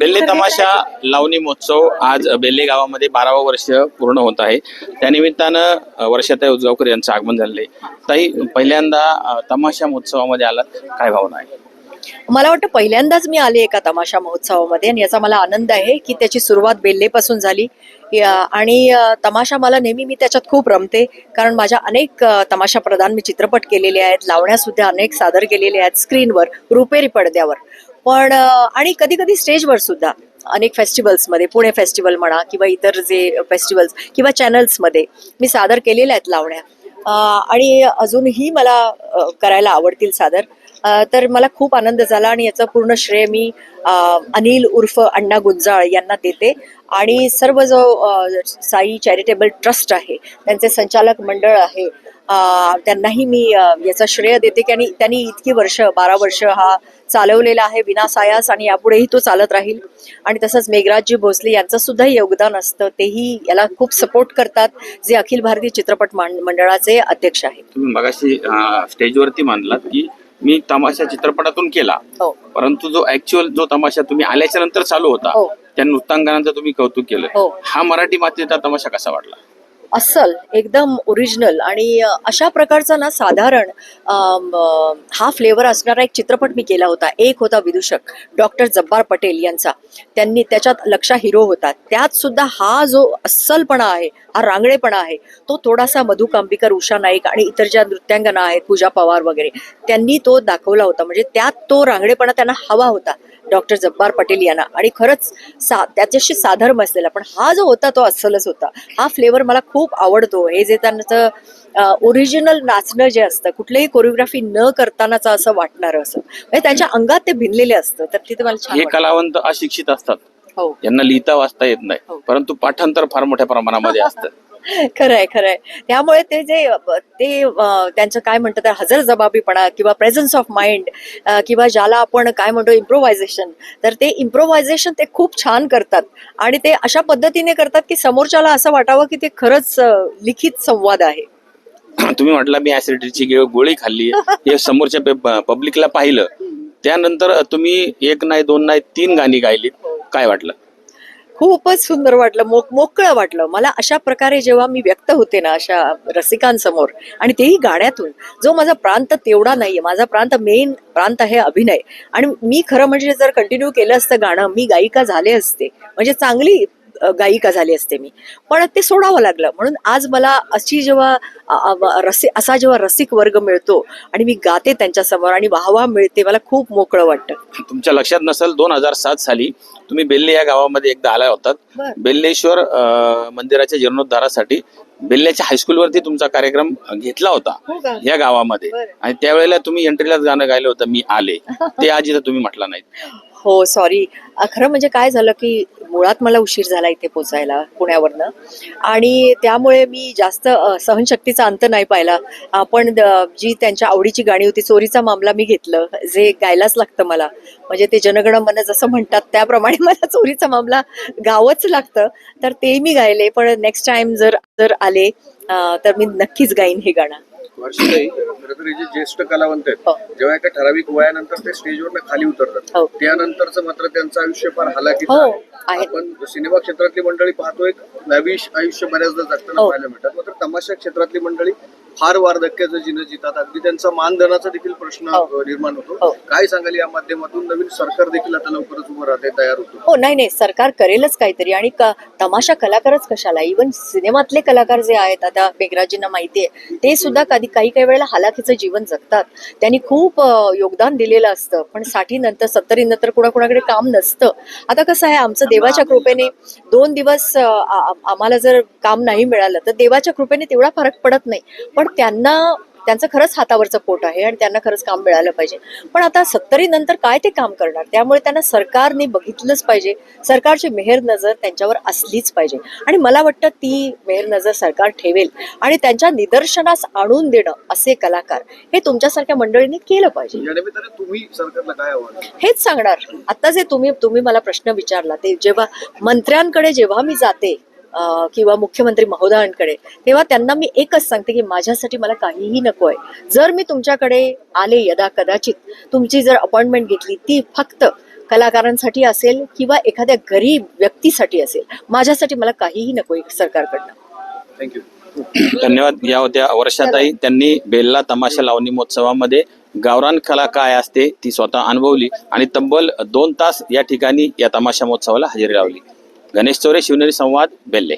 बेल्ले तमाशा लावणी महोत्सव आज बेल्ले गावामध्ये बारावं वर्ष पूर्ण होत आहे. त्यानिमित्तानं वर्षाताई उजगावकर यांचं आगमन आहे. ताई पहिल्यांदा तमाशा महोत्सवामध्ये आलात काय भावना आहे? मला वाटतं पहिल्यांदाच मी आले एका तमाशा महोत्सवामध्ये आणि याचा मला आनंद आहे की त्याची सुरुवात बेल्लेपासून झाली. आणि तमाशा मला नेहमी मी त्याच्यात खूप रमते कारण माझ्या अनेक तमाशा प्रधान मी चित्रपट केलेले आहेत लावण्या सुद्धा अनेक सादर केलेले आहेत स्क्रीनवर रुपेरी पडद्यावर. पण आणि कधी कधी स्टेजवर सुद्धा अनेक फेस्टिवल्समध्ये पुणे फेस्टिवल म्हणा किंवा इतर जे फेस्टिवल्स किंवा चॅनल्समध्ये मी सादर केलेल्या आहेत लावण्या. आणि अजूनही मला करायला आवडतील सादर. तर मला खूप आनंद झाला आणि याचं पूर्ण श्रेय मी अ, अनिल उर्फ अण्णा गुंजाळ यांना देते. आणि सर्व जो साई चॅरिटेबल ट्रस्ट आहे त्यांचे संचालक मंडळ आहे त्यांनाही मी याचा श्रेय देते की आणि त्यांनी इतकी वर्ष बारा वर्ष हा चालवलेला आहे विनासायास आणि यापुढेही तो चालत राहील. आणि तसंच मेघराजजी भोसले यांचं सुद्धा योगदान असतं तेही याला खूप सपोर्ट करतात जे अखिल भारतीय चित्रपट मंडळाचे अध्यक्ष आहेत. तुम्ही मगाशी स्टेजवरती मानलात की मी तमाशा चित्रपटातून केला हो परंतु जो ऍक्च्युअल जो तमाशा तुम्ही आल्याच्यानंतर चालू होता हो. त्या नृत्यांगनांचं तुम्ही कौतुक केलं हो. हा मराठी मातीचा तमाशा कसा वाटला अस्सल एकदम ओरिजिनल आणि अशा प्रकारचा ना साधारण हा फ्लेवर असणारा एक चित्रपट मी केला होता. एक होता विदूषक डॉक्टर जब्बार पटेल यांचा. त्यांनी त्याच्यात लक्षा हिरो होता. त्यात सुद्धा हा जो अस्सलपणा आहे हा रांगडेपणा आहे तो थोडासा मधु कांबिकर उषा नाईक आणि इतर ज्या नृत्यांगना आहेत पूजा पवार वगैरे त्यांनी तो दाखवला होता. म्हणजे त्यात तो रांगडेपणा त्यांना हवा होता डॉक्टर जब्बार पटेल यांना. आणि खरंच सा त्याच्याशी साधर्म असलेला पण हा जो होता तो अस्सलच होता. हा फ्लेवर मला खूप आवडतो. हे जे त्यांचं ओरिजिनल नाचणं जे असतं कुठलीही कोरिओग्राफी न करतानाच असं वाटणारं असं. म्हणजे त्यांच्या अंगात ते भिनलेले असतं. तर तिथे मला छान हे वाटतं. कलावंत अशिक्षित असतात. हो. यांना लिहिता वाचता येत नाही. हो. परंतु पाठांतर फार मोठ्या प्रमाणामध्ये असतं. खरंय खरंय. त्यामुळे ते जे ते त्यांचं काय म्हणतात हजर जबाबीपणा किंवा प्रेझन्स ऑफ माइंड किंवा ज्याला आपण काय म्हणतो इम्प्रोव्हायझेशन तर ते इम्प्रोव्हायझेशन ते खूप छान करतात. आणि ते अशा पद्धतीने करतात की समोरच्याला असं वाटावं की ते खरंच लिखित संवाद आहे. तुम्ही म्हटला मी ऍसिडिटीची गोळी खाल्ली हे समोरच्या पब्लिकला पाहिलं. त्यानंतर तुम्ही एक नाही दोन नाही तीन गाणी गायलीत. काय वाटलं? खूपच सुंदर वाटलं मोक मोकळं वाटलं. मला अशा प्रकारे जेव्हा मी व्यक्त होते ना अशा रसिकांसमोर आणि तेही गाण्यातून जो माझा प्रांत तेवढा नाहीये. माझा प्रांत मेन प्रांत आहे अभिनय. आणि मी खरं म्हणजे जर कंटिन्यू केलं असतं गाणं मी गायिका झाले असते. म्हणजे चांगली गायिका झाली असते मी. पण ते सोडावं लागलं. म्हणून आज मला अशी जेव्हा रसि असा जेव्हा रसिक वर्ग मिळतो आणि मी गाते त्यांच्यासमोर आणि वाहवा मिळते मला खूप मोकळं वाटतं. तुमच्या लक्षात नसेल दोन हजार सात साली तुम्ही बेल्ले या गावामध्ये एकदा आला होतात. बेल्लेश्वर मंदिराच्या जीर्णोद्धारासाठी बेल्ल्याच्या हायस्कूलवरती तुमचा कार्यक्रम घेतला होता हो? या गावामध्ये. आणि त्यावेळेला तुम्ही एंट्रीलाच गाणं गायलं होतं मी आले. ते आज इथं तुम्ही म्हटलं नाही हो सॉरी खरं म्हणजे काय झालं की मुळात मला उशीर झाला इथे पोचायला पुण्यावरनं. आणि त्यामुळे मी जास्त सहनशक्तीचा अंत नाही पाहिला. आपण पण जी त्यांच्या आवडीची गाणी होती चोरीचा मामला मी घेतलं जे गायलाच लागतं मला. म्हणजे ते जनगण मन जसं म्हणतात त्याप्रमाणे मला चोरीचा मामला गावंच लागतं. तर ते मी गायले पण नेक्स्ट टाइम जर जर आले तर मी नक्कीच गाईन हे गाणं. वर्षाताई खरं तर हे जे ज्येष्ठ कलावंत हो. आहेत जेव्हा एका ठराविक वयानंतर ते स्टेजवर खाली उतरतात हो. त्यानंतरचं मात्र त्यांचं आयुष्य फार हलाखीचं हो, आहे. आपण सिनेमा क्षेत्रातली मंडळी पाहतो एक लॅविश आयुष्य बऱ्याचदा जगताना हो. पाहायला मिळतात मात्र तमाशा क्षेत्रातली मंडळी फार वार्धक्याचं जिनं जितात. अगदी त्यांचा मानधनाचा देखील प्रश्न हो. निर्माण होतो. हो. काय सांगाल या माध्यमातून? नवीन सरकार देखील आता लवकरच उभं राहते तयार होतो. हो नाही नाही. सरकार करेलच काहीतरी. आणि तमाशा कलाकारच कशाला? इवन सिनेमातले कलाकार जे आहेत आता मेघराजींना माहिती आहे ते सुद्धा कधी काही काही वेळेला हालाखीचं जीवन जगतात. त्यांनी खूप योगदान दिलेलं असतं. पण साठी नंतर सत्तरी नंतर कुणाकुणाकडे काम नसतं. आता कसं आहे आमचं देवाच्या कृपेने दोन दिवस आम्हाला जर काम नाही मिळालं तर देवाच्या कृपेने तेवढा फरक पडत नाही. पण त्यांना त्यांचं खरंच हातावरचं पोट आहे आणि त्यांना खरंच काम मिळालं पाहिजे. पण आता सत्तरी नंतर काय ते काम करणार? त्यामुळे त्यांना सरकारने बघितलंच पाहिजे. सरकारची मेहर नजर त्यांच्यावर असलीच पाहिजे. आणि मला वाटतं ती मेहर नजर सरकार ठेवेल आणि त्यांच्या निदर्शनास आणून देणं असे कलाकार हे तुमच्यासारख्या मंडळींनी केलं पाहिजे. हेच सांगणार. आता जे तुम्ही तुम्ही मला प्रश्न विचारला ते जेव्हा मंत्र्यांकडे जेव्हा मी जाते किंवा मुख्यमंत्री महोदयांकडे तेव्हा त्यांना मी एकच सांगते की माझ्यासाठी मला काहीही नको आहे जर मी तुमच्याकडे आले यदा कदाचित तुमची जर अपॉइंटमेंट घेतली ती फक्त कलाकारांसाठी असेल किंवा एखाद्या गरीब व्यक्तीसाठी असेल माझ्यासाठी मला काहीही नको सरकारकडनं. थँक्यू धन्यवाद. या होत्या वर्षाताई. त्यांनी बेल्ला तमाशा लावणी महोत्सवामध्ये गावरान कला काय असते ती स्वतः अनुभवली आणि तब्बल दोन तास या ठिकाणी या तमाशा महोत्सवाला हजेरी लावली. गणेश चौरे शिवनेरी संवाद बेल्ले.